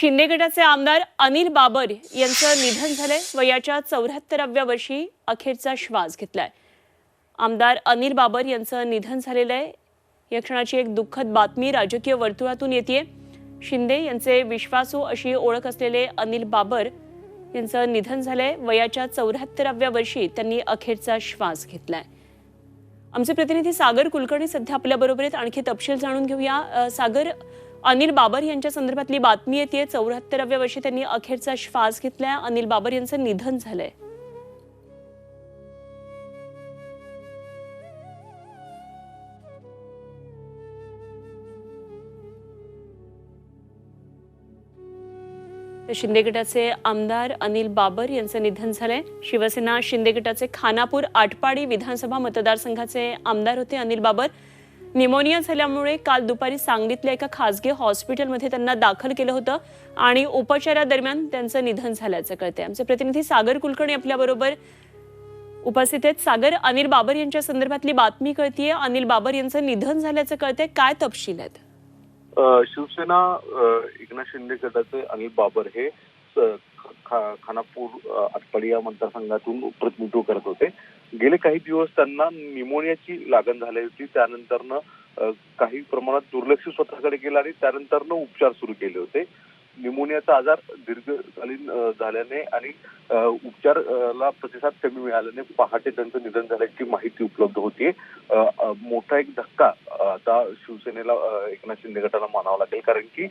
शिंदे गटाचे आमदार अनिल बाबर यांचं निधन झालंय. वयाच्या चौऱ्याहत्तराव्या वर्षी अखेरचा श्वास घेतलाय. आमदार अनिल बाबर यांचं निधन झालेलं आहे. या क्षणाची एक दुःखद बातमी राजकीय वर्तुळातून येते शिंदे यांचे विश्वासू अशी ओळख असलेले अनिल बाबर यांचं निधन झालंय. वयाच्या चौऱ्याहत्तराव्या वर्षी त्यांनी अखेरचा श्वास घेतलाय. आमचे प्रतिनिधी सागर कुलकर्णी सध्या आपल्याबरोबर आहेत. आणखी तपशील जाणून घेऊया. सागर अनिल बाबर यांच्या संदर्भातली बातमी येते. चौऱ्याहत्तराव्या वर्षी त्यांनी अखेरचा श्वास घेतलाय. अनिल बाबर यांचं निधन झालंय. तर शिंदे गटाचे आमदार अनिल बाबर यांचं निधन झालंय. शिवसेना शिंदे गटाचे खानापूर आटपाडी विधानसभा मतदारसंघाचे आमदार होते अनिल बाबर. निमोनिया झाल्यामुळे काल दुपारी सांगलीतल्या एका खासगी हॉस्पिटलमध्ये त्यांना दाखल केलं होतं आणि उपचारादरम्यान त्यांचं निधन झाल्याचं कळतंय. आमचे प्रतिनिधी सागर कुलकर्णी आपल्याबरोबर उपस्थित आहेत. सागर अनिल बाबर यांच्या संदर्भातली बातमी कळतीये. अनिल बाबर यांचं निधन झाल्याचं कळतंय. काय तपशील आहेत? शिवसेना एकनाथ शिंदे गटाचे अनिल बाबर हे खानापूर अ, आटपाडी या मतदारसंघातून प्रतिनिधित्व करत होते. गेले काही दिवस त्यांना निमोनियाची लागण झाली होती. त्यानंतरनं काही प्रमाणात दुर्लक्ष स्वतःकडे केलं आणि त्यानंतरनं उपचार सुरू केले होते. निमोनियाचा आजार दीर्घकालीन झाल्याने आणि उपचाराला प्रतिसाद कमी मिळाल्याने पहाटे त्यांचं निधन झाल्याची माहिती उपलब्ध अ, मोठा एक धक्का आता शिवसेनेला एकनाथ शिंदे गटाला मानावा लागेल. कारण की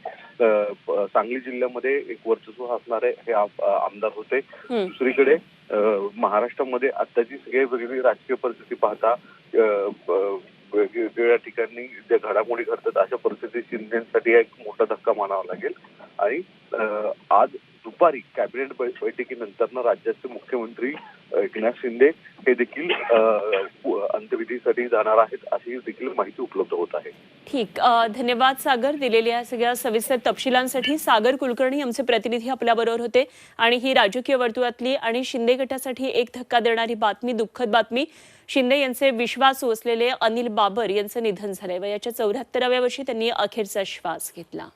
सांगली जिल्ह्यामध्ये एक वर्चस्व असणारे हे आमदार होते. दुसरीकडे महाराष्ट्रामध्ये आताची सगळी वेगळी राजकीय परिस्थिती पाहता वेगवेगळ्या ठिकाणी ज्या घडामोडी घडतात अशा परिस्थितीत शिंदेसाठी एक मोठा धक्का मानावा लागेल. आणि आज दुपारी कॅबिनेट बैठकीनंतर राज्याचे मुख्यमंत्री एकनाथ शिंदे हे देखील अंत्यविधीसाठी जाणार आहेत अशी देखील माहिती उपलब्ध होत आहे. ठीक. धन्यवाद सागर दिलेल्या सगळ्या सविस्तर तपशिलांसाठी. सागर कुलकर्णी आमचे प्रतिनिधी आपल्याबरोबर होते आणि ही राजकीय वर्तुळातली आणि शिंदे गटासाठी एक धक्का देणारी बातमी दुःखद बातमी. शिंदे यांचे विश्वासू असलेले अनिल बाबर यांचं निधन झालंय वयाच्या चौऱ्याहत्तराव्या वर्षी त्यांनी अखेरचा श्वास घेतला.